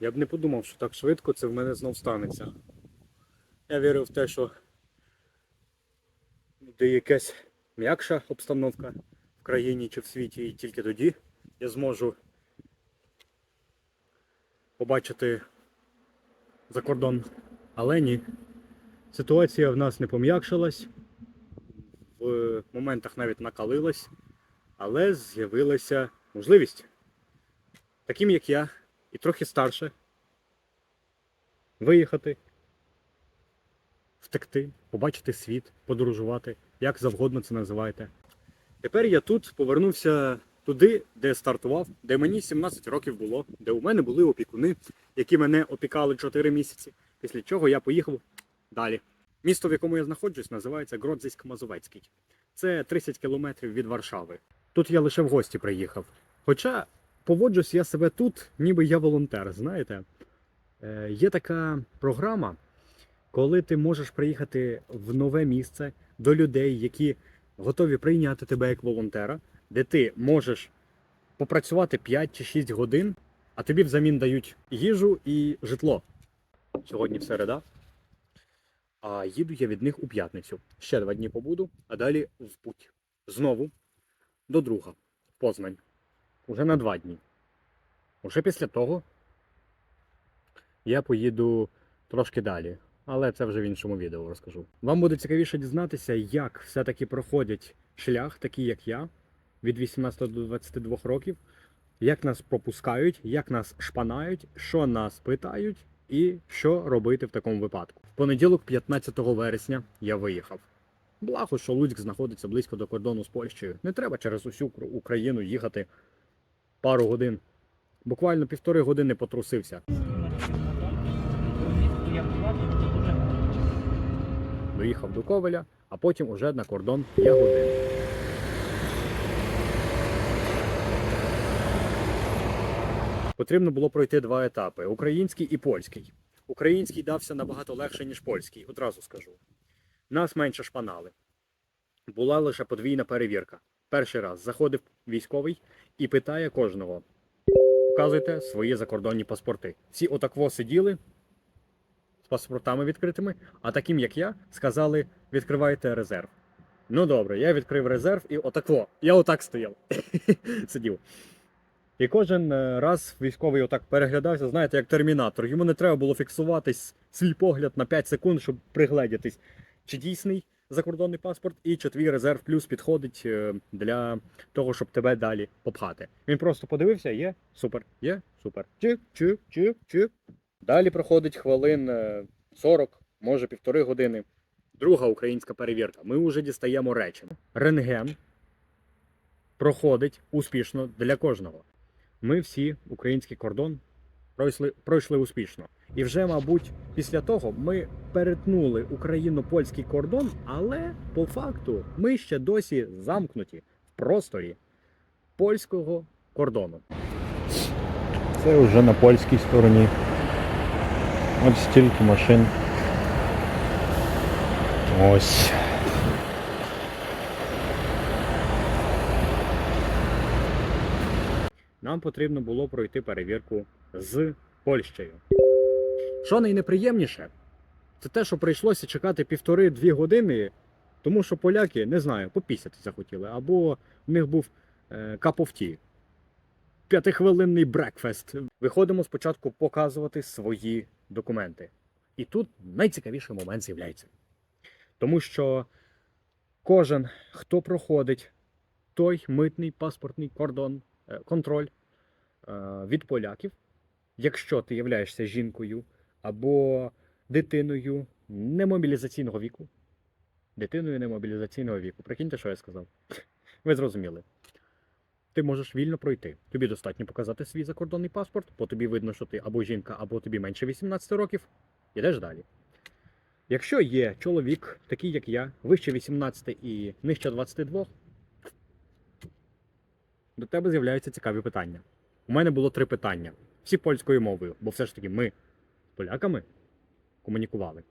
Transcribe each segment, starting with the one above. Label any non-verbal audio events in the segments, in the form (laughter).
Я б не подумав, що так швидко це в мене знов станеться. Я вірив в те, що буде якась м'якша обстановка в країні чи в світі, і тільки тоді я зможу побачити за кордон. Але ні. Ситуація в нас не пом'якшилась, в моментах навіть накалилась, але з'явилася можливість таким як я, і трохи старше, виїхати, втекти, побачити світ, подорожувати, як завгодно це називаєте. Тепер я тут повернувся туди, де стартував, де мені 17 років було, де у мене були опікуни, які мене опікали 4 місяці, після чого я поїхав далі. Місто, в якому я знаходжусь, називається Гродзиськ-Мазовецький. Це 30 кілометрів від Варшави. Тут я лише в гості приїхав. Хоча поводжусь я себе тут, ніби я волонтер, знаєте. Е, є така програма, коли ти можеш приїхати в нове місце до людей, які готові прийняти тебе як волонтера, де ти можеш попрацювати 5 чи 6 годин, а тобі взамін дають їжу і житло. Сьогодні середа. А їду я від них у п'ятницю. Ще два дні побуду, а далі в путь. Знову до друга. Познань. Уже на два дні. Уже після того я поїду трошки далі. Але це вже в іншому відео розкажу. Вам буде цікавіше дізнатися, як все-таки проходять шлях, такий як я, від 18 до 22 років, як нас пропускають, як нас шпанають, що нас питають і що робити в такому випадку. В понеділок, 15 вересня, я виїхав. Благо, що Луцьк знаходиться близько до кордону з Польщею. Не треба через усю Україну їхати пару годин. Буквально півтори години потрусився. Доїхав до Ковеля, а потім уже на кордон Ягодин. Потрібно було пройти два етапи: український і польський. Український дався набагато легше, ніж польський, одразу скажу. Нас менше шпанали. Була лише подвійна перевірка. Перший раз заходив військовий і питає кожного: показуйте свої закордонні паспорти. Всі отакво сиділи з паспортами відкритими, а таким, як я, сказали, відкривайте резерв. Ну добре, я відкрив резерв і отакво. Я отак стояв. (laughs) Сидів. І кожен е, раз військовий отак переглядався, знаєте, як термінатор. Йому не треба було фіксуватись свій погляд на 5 секунд, щоб пригледітись, чи дійсний закордонний паспорт, і чи твій резерв плюс підходить е, для того, щоб тебе далі попхати. Він просто подивився, є, супер, є, супер. Чик, чик, чик, чик. Далі проходить хвилин е, 40, може півтори години. Друга українська перевірка. Ми вже дістаємо речі. Рентген проходить успішно для кожного. Ми всі український кордон пройшли, пройшли успішно. І вже, мабуть, після того ми перетнули україно-польський кордон, але по факту ми ще досі замкнуті в просторі польського кордону. Це вже на польській стороні. Ось стільки машин. Ось. Нам потрібно було пройти перевірку з Польщею. Що найнеприємніше, це те, що прийшлося чекати півтори-дві години, тому що поляки, не знаю, попісяти захотіли, або в них був е, of tea. П'ятихвилинний брекфест. Виходимо спочатку показувати свої документи. І тут найцікавіший момент з'являється. Тому що кожен, хто проходить той митний паспортний кордон, е, контроль е, від поляків, якщо ти являєшся жінкою або дитиною немобілізаційного віку, дитиною немобілізаційного віку, прикиньте, що я сказав. (laughs) Ви зрозуміли. Ти можеш вільно пройти. Тобі достатньо показати свій закордонний паспорт, бо тобі видно, що ти або жінка, або тобі менше 18 років. Ідеш далі. Якщо є чоловік, такий як я, вище 18 і нижче 22, до тебе з'являються цікаві питання. У мене було три питання. Всі польською мовою, бо все ж таки ми з поляками комунікували.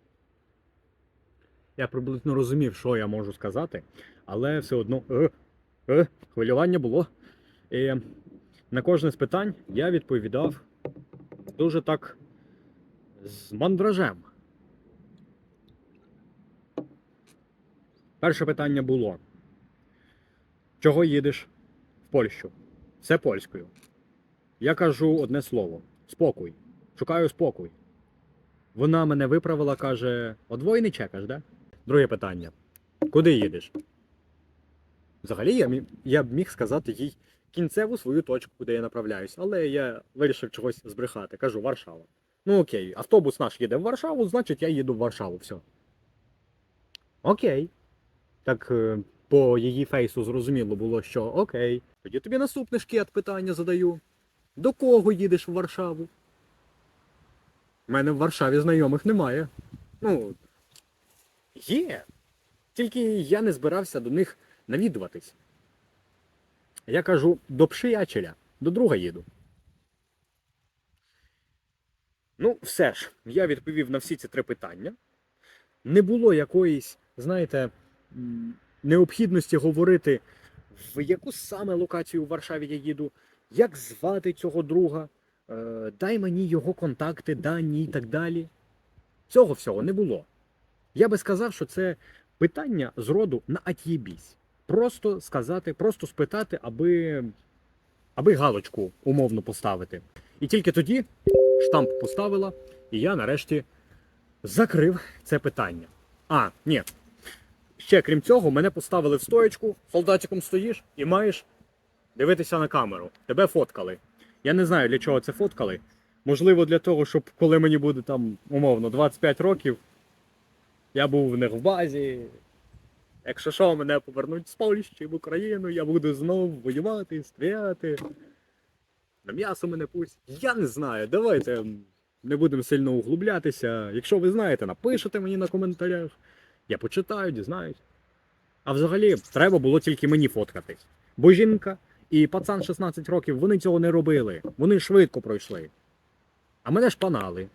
Я приблизно розумів, що я можу сказати, але все одно е, е, хвилювання було. І на кожне з питань я відповідав дуже так з мандражем. Перше питання було: чого їдеш в Польщу? Все польською. Я кажу одне слово: спокій. Шукаю спокій. Вона мене виправила, каже: одвоєний чекаш, да? Друге питання. Куди їдеш? Взагалі, я, я б міг сказати їй кінцеву свою точку, куди я направляюсь, але я вирішив чогось збрехати. Кажу, Варшава. Ну окей, автобус наш їде в Варшаву, значить я їду в Варшаву. Все. Окей. Так е, по її фейсу зрозуміло було, що окей. Тоді тобі наступне шкет питання задаю. До кого їдеш в Варшаву? У мене в Варшаві знайомих немає. Ну, є. Тільки я не збирався до них навідуватись. Я кажу, до приятеля, до друга їду. Ну, все ж, я відповів на всі ці три питання. Не було якоїсь, знаєте, необхідності говорити, в яку саме локацію в Варшаві я їду, як звати цього друга, е, дай мені його контакти, дані і так далі. Цього всього не було. Я би сказав, що це питання з роду на ат'єбісь. Просто сказати, просто спитати, аби, аби галочку умовно поставити. І тільки тоді штамп поставила, і я нарешті закрив це питання. А, ні. Ще крім цього, мене поставили в стоечку, солдатиком стоїш і маєш дивитися на камеру. Тебе фоткали. Я не знаю, для чого це фоткали. Можливо, для того, щоб коли мені буде там умовно 25 років, я був в них в базі. Якщо що, мене повернуть з Польщі в Україну, я буду знову воювати, стріляти. На м'ясо мене пусть. Я не знаю. Давайте не будемо сильно углублятися. Якщо ви знаєте, напишете мені на коментарях. Я почитаю, дізнаюсь. А взагалі, треба було тільки мені фоткатись. Бо жінка і пацан 16 років вони цього не робили. Вони швидко пройшли. А мене ж панали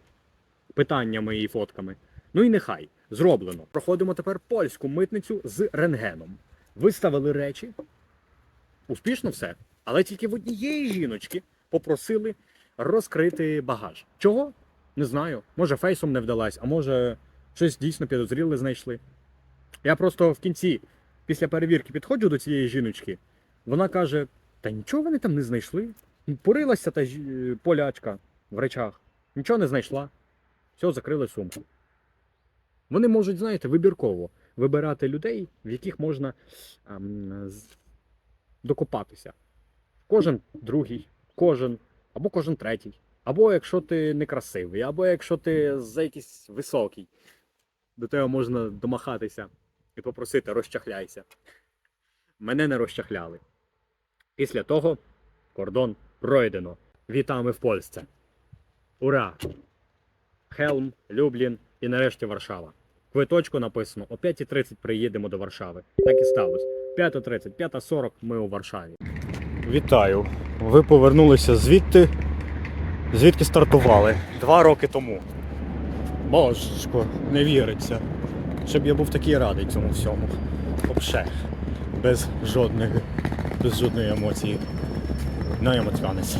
питаннями і фотками. Ну і нехай. Зроблено. Проходимо тепер польську митницю з рентгеном. Виставили речі. Успішно все. Але тільки в однієї жіночки попросили розкрити багаж. Чого? Не знаю. Може, фейсом не вдалась, а може, щось дійсно підозріле знайшли. Я просто в кінці, після перевірки, підходжу до цієї жіночки. Вона каже: Та нічого вони там не знайшли. Порилася та полячка в речах. Нічого не знайшла. Все, закрили сумку. Вони можуть, знаєте, вибірково вибирати людей, в яких можна ем, докопатися. Кожен другий, кожен, або кожен третій. Або якщо ти некрасивий, або якщо ти за якийсь високий, до тебе можна домахатися і попросити розчахляйся. Мене не розчахляли. Після того кордон пройдено. Вітами в Польсce. Ура! Хелм, Люблін і нарешті Варшава. Квиточку написано о 5.30 приїдемо до Варшави. Так і сталося. 5.30, 5.40 ми у Варшаві. Вітаю! Ви повернулися звідти, звідки стартували два роки тому. Божечко, не віриться. Щоб я був такий радий цьому всьому. Вообще. Без жодних, без жодної емоції. На емоціонець.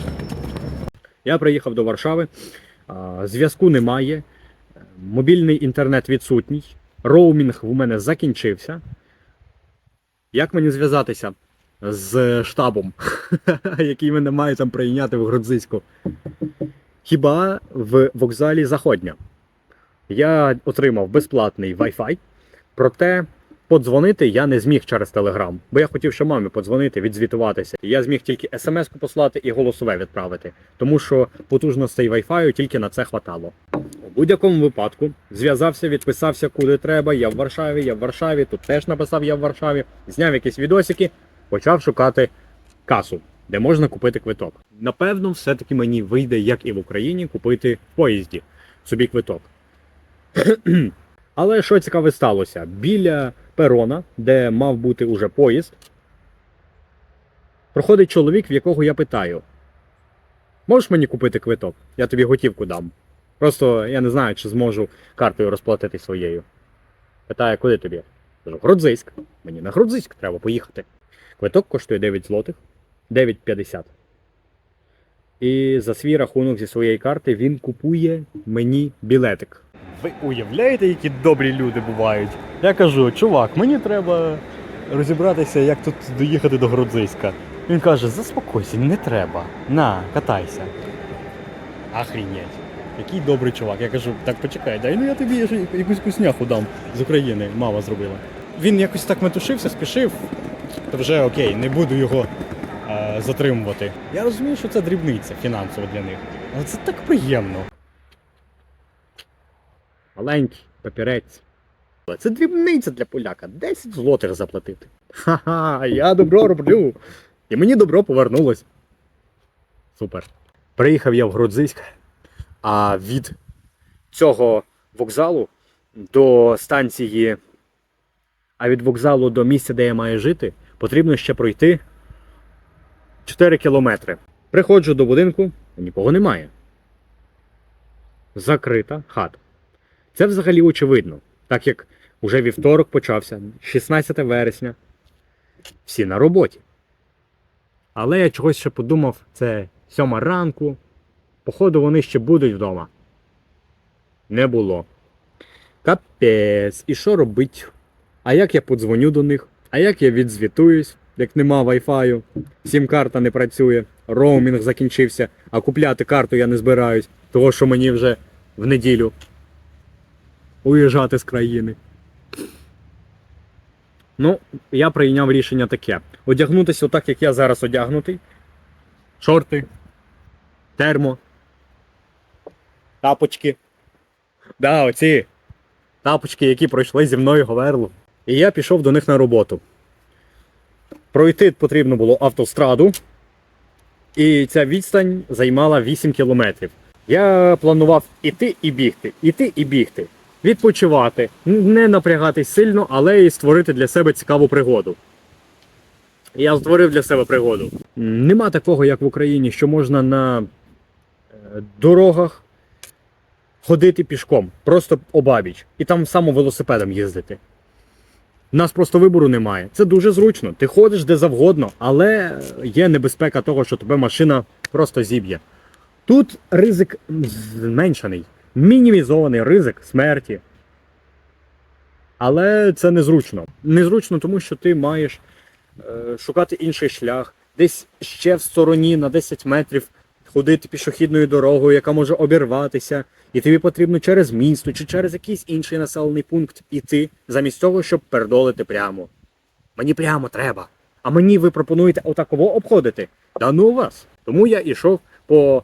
Я приїхав до Варшави. Зв'язку немає. Мобільний інтернет відсутній. Роумінг у мене закінчився. Як мені зв'язатися з штабом, (laughs) який мене має там прийняти в Грудзиську? Хіба в вокзалі Заходня? Я отримав безплатний Wi-Fi, проте подзвонити я не зміг через Telegram, бо я хотів ще мамі подзвонити, відзвітуватися. Я зміг тільки смс-ку послати і голосове відправити, тому що потужностей Wi-Fi тільки на це хватало. У будь-якому випадку зв'язався, відписався куди треба. Я в Варшаві, я в Варшаві, тут теж написав я в Варшаві, зняв якісь відосики, почав шукати касу, де можна купити квиток. Напевно, все-таки мені вийде, як і в Україні, купити в поїзді собі квиток. (clears throat) Але що цікаве сталося? Біля перона, де мав бути уже поїзд, проходить чоловік, в якого я питаю: можеш мені купити квиток? Я тобі готівку дам. Просто я не знаю, чи зможу картою розплатити своєю. Питає, куди тобі? Кажу, Грудзиськ. Мені на Грудзиськ треба поїхати. Квиток коштує 9 злотих, 9,50. І за свій рахунок зі своєї карти він купує мені білетик. Ви уявляєте, які добрі люди бувають? Я кажу, чувак, мені треба розібратися, як тут доїхати до Грудзиська. Він каже: заспокойся, не треба. На, катайся. Охренеть. Який добрий чувак. Я кажу, так почекай, дай ну я тобі ж якусь вкусняху дам з України, мама зробила. Він якось так метушився, спішив, то вже окей, не буду його е, затримувати. Я розумію, що це дрібниця фінансово для них. Але це так приємно. Маленький папірець. Це дрібниця для поляка. 10 злотих заплатити. Ха-ха, я добро роблю. І мені добро повернулось. Супер. Приїхав я в Гродзиськ, а від цього вокзалу до станції, а від вокзалу до місця, де я маю жити, потрібно ще пройти 4 кілометри. Приходжу до будинку, нікого немає. Закрита хата. Це взагалі очевидно, так як уже вівторок почався, 16 вересня. Всі на роботі. Але я чогось ще подумав, це сьома ранку. Походу, вони ще будуть вдома. Не було. Капець, і що робить? А як я подзвоню до них? А як я відзвітуюсь, як нема вайфаю, сім-карта не працює, роумінг закінчився, а купляти карту я не збираюсь, того що мені вже в неділю уїжджати з країни. Ну, я прийняв рішення таке: одягнутися отак, як я зараз одягнутий. Шорти, термо, тапочки. Да, оці тапочки, які пройшли зі мною Говерлу. І я пішов до них на роботу. Пройти потрібно було автостраду, і ця відстань займала 8 кілометрів. Я планував іти і бігти, іти і бігти, відпочивати, не напрягатись сильно, але і створити для себе цікаву пригоду. Я створив для себе пригоду. Нема такого, як в Україні, що можна на е, дорогах ходити пішком, просто обабіч, і там само велосипедом їздити. Нас просто вибору немає. Це дуже зручно. Ти ходиш де завгодно, але є небезпека того, що тебе машина просто зіб'є. Тут ризик зменшений, мінімізований ризик смерті. Але це незручно. Незручно, тому що ти маєш е, шукати інший шлях, десь ще в стороні на 10 метрів ходити пішохідною дорогою, яка може обірватися, і тобі потрібно через місто чи через якийсь інший населений пункт іти, замість того, щоб передолити прямо. Мені прямо треба. А мені ви пропонуєте отаково обходити. Да ну вас. Тому я ішов по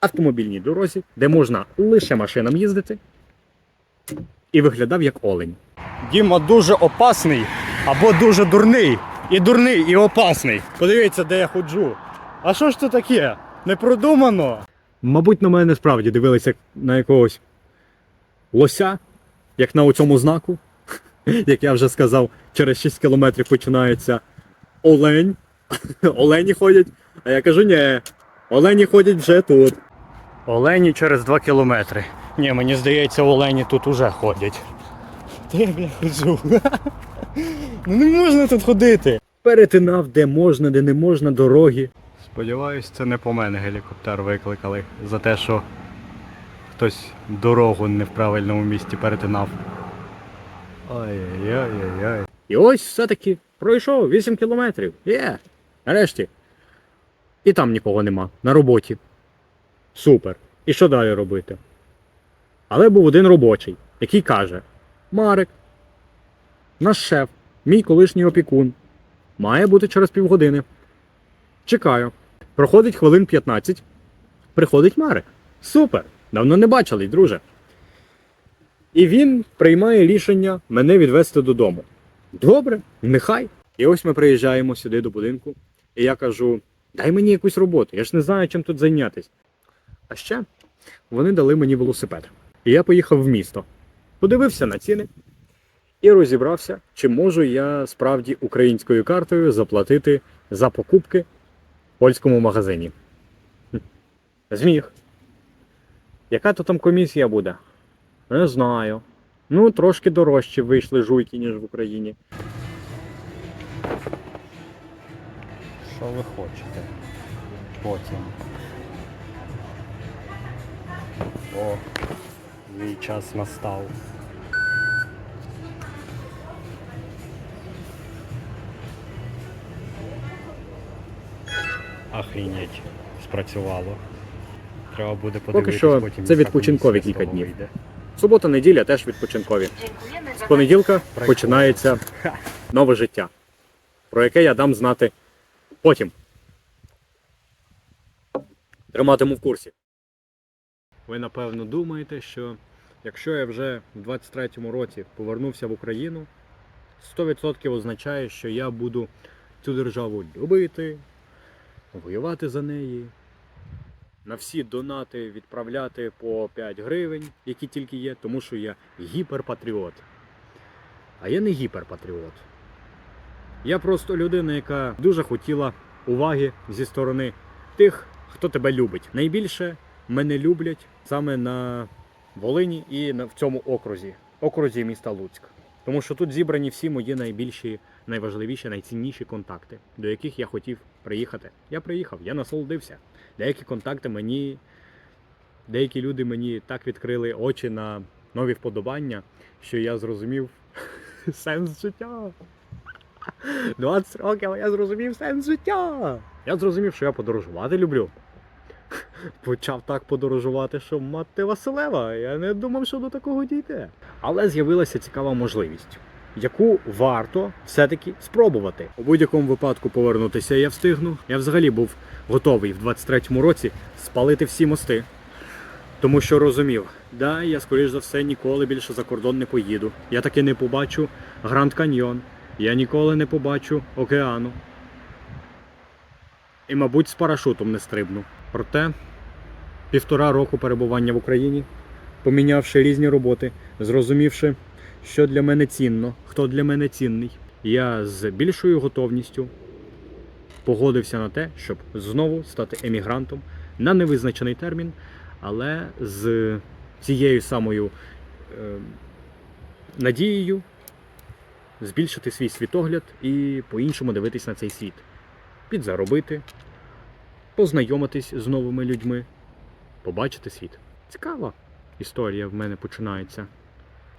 автомобільній дорозі, де можна лише машинам їздити, і виглядав як олень. Діма дуже опасний або дуже дурний. І дурний, і опасний. Подивіться, де я ходжу. А що ж це таке? Не продумано. Мабуть, на мене справді дивилися на якогось лося, як на оцьому знаку. (laughs) Як я вже сказав, через 6 кілометрів починається олень. (laughs) Олені ходять. А я кажу, ні, олені ходять вже тут. Олені через 2 кілометри. Ні, мені здається, олені тут уже ходять. Де я бля ходжу? Ну не можна тут ходити. Перетинав, де можна, де не можна, дороги. Сподіваюсь, це не по мене гелікоптер викликали за те, що хтось дорогу не в правильному місці перетинав. Ай-яй-яй-яй. І ось все-таки пройшов 8 кілометрів. Є. Нарешті. І там нікого нема. На роботі. Супер. І що далі робити? Але був один робочий, який каже: Марик, наш шеф, мій колишній опікун, має бути через півгодини. Чекаю. Проходить хвилин 15. Приходить Марик. Супер! Давно не бачили, друже. І він приймає рішення мене відвести додому. Добре, нехай. І ось ми приїжджаємо сюди до будинку, і я кажу: дай мені якусь роботу, я ж не знаю, чим тут зайнятися. А ще вони дали мені велосипед. І я поїхав в місто, подивився на ціни і розібрався, чи можу я справді українською картою заплатити за покупки в польському магазині. Зміг. Яка то там комісія буде? Не знаю. Ну, трошки дорожче вийшли жуйки, ніж в Україні. Що ви хочете? Потім. О, мій час настав. Охренеть, спрацювало. Треба буде подивитися що потім. це яка відпочинкові комісія з кілька того днів. вийде. Субота, неділя теж відпочинкові. З понеділка Прикольно. починається (laughs) нове життя, про яке я дам знати потім. Триматиму в курсі. Ви напевно думаєте, що якщо я вже в 23-му році повернувся в Україну, 100% означає, що я буду цю державу любити, воювати за неї, на всі донати відправляти по 5 гривень, які тільки є, тому що я гіперпатріот. А я не гіперпатріот. Я просто людина, яка дуже хотіла уваги зі сторони тих, хто тебе любить. Найбільше мене люблять саме на Волині і в цьому окрузі, окрузі міста Луцьк. Тому що тут зібрані всі мої найбільші, найважливіші, найцінніші контакти, до яких я хотів приїхати. Я приїхав, я насолодився. Деякі контакти мені, деякі люди мені так відкрили очі на нові вподобання, що я зрозумів (laughs) сенс життя. 20 років а я зрозумів сенс життя. Я зрозумів, що я подорожувати люблю. (laughs) Почав так подорожувати, що мати Василева. Я не думав, що до такого дійде. Але з'явилася цікава можливість, яку варто все-таки спробувати. У будь-якому випадку повернутися я встигну. Я взагалі був готовий в 23-му році спалити всі мости. Тому що розумів, да, я скоріш за все ніколи більше за кордон не поїду. Я таки не побачу Гранд Каньйон. Я ніколи не побачу океану. І, мабуть, з парашутом не стрибну. Проте півтора року перебування в Україні, помінявши різні роботи, зрозумівши, що для мене цінно, хто для мене цінний, я з більшою готовністю погодився на те, щоб знову стати емігрантом на невизначений термін, але з цією самою е, надією збільшити свій світогляд і по-іншому дивитись на цей світ. Підзаробити, познайомитись з новими людьми, побачити світ. Цікава історія в мене починається.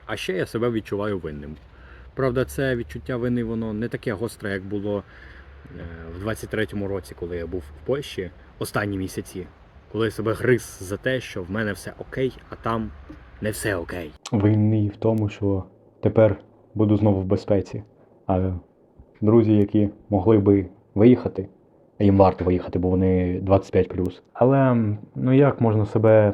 А ще я себе відчуваю винним. Правда, це відчуття вини воно не таке гостре, як було е, в 23-му році, коли я був в Польщі останні місяці, коли я себе гриз за те, що в мене все окей, а там не все окей. Винний в тому, що тепер буду знову в безпеці. А друзі, які могли би виїхати, їм варто виїхати, бо вони 25 Але ну як можна себе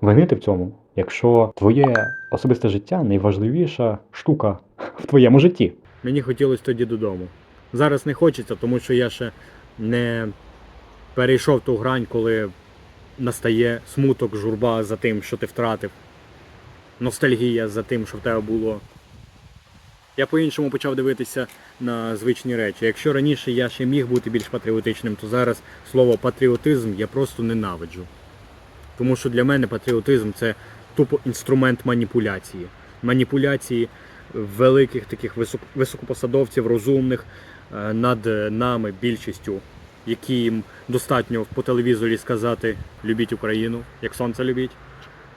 винити в цьому, якщо твоє особисте життя найважливіша штука в твоєму житті? Мені хотілося тоді додому. Зараз не хочеться, тому що я ще не перейшов ту грань, коли настає смуток, журба за тим, що ти втратив. Ностальгія за тим, що в тебе було. Я по-іншому почав дивитися на звичні речі. Якщо раніше я ще міг бути більш патріотичним, то зараз слово патріотизм я просто ненавиджу. Тому що для мене патріотизм це тупо інструмент маніпуляції. Маніпуляції великих таких високопосадовців, розумних е, над нами більшістю, які їм достатньо по телевізорі сказати любіть Україну, як сонце любіть,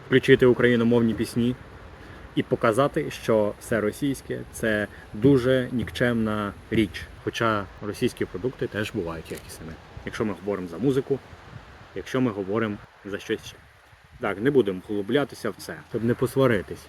включити україномовні пісні і показати, що все російське це дуже нікчемна річ. Хоча російські продукти теж бувають якісними. Якщо ми говоримо за музику, якщо ми говоримо за щось ще. Так, не будемо глублятися в це, щоб не посваритись.